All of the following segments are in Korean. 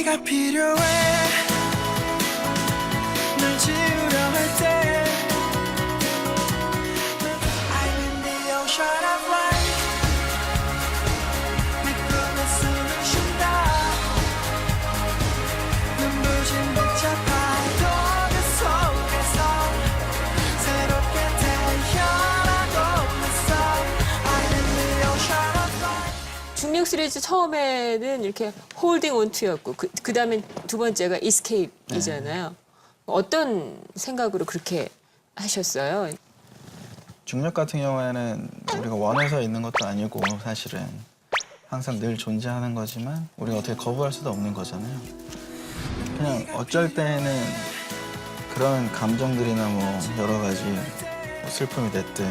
네가 필요해. 널 지우 시리즈 처음에는 이렇게 홀딩 온투였고 그, 그 다음에 두 번째가 이스케이프이잖아요. 어떤 생각으로 그렇게 하셨어요? 중력 같은 경우에는 우리가 원해서 있는 것도 아니고 사실은 항상 늘 존재하는 거지만 우리가 어떻게 거부할 수도 없는 거잖아요. 그냥 어쩔 때는 그런 감정들이나 뭐 여러 가지 뭐 슬픔이 됐든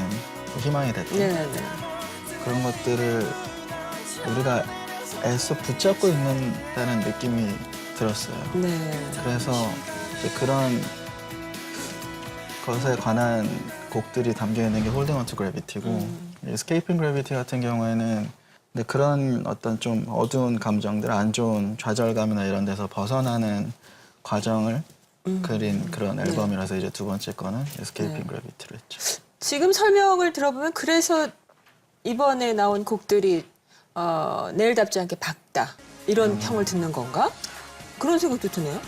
희망이 됐든 네네네. 그런 것들을 우리가 애써 붙잡고 있는다는 느낌이 들었어요. 네. 그래서 이제 그런 것에 관한 곡들이 담겨 있는 게 홀딩 온투 그래비티고 스케이핑 그래비티 같은 경우에는 근데 그런 어떤 좀 어두운 감정들, 안 좋은 좌절감이나 이런 데서 벗어나는 과정을 그린 그런 앨범이라서 이제 두 번째 거는 에스케이핑 네. 그래비티로 했죠. 지금 설명을 들어보면 그래서 이번에 나온 곡들이 어, 내일답지 않게 밝다 이런 평을 듣는 건가? 그런 생각도 드네요.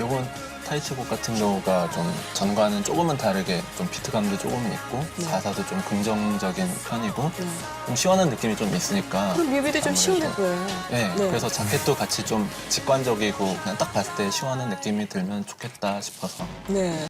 요건 타이틀곡 같은 경우가 좀 전과는 조금은 다르게 좀 비트감도 조금 있고 네. 가사도 좀 긍정적인 편이고 네. 좀 시원한 느낌이 좀 있으니까 그럼 뮤비도 좀 아무래도- 시원해 보여요. 네, 네. 그래서 자켓도 같이 좀 직관적이고 그냥 딱 봤을 때 시원한 느낌이 들면 좋겠다 싶어서 네.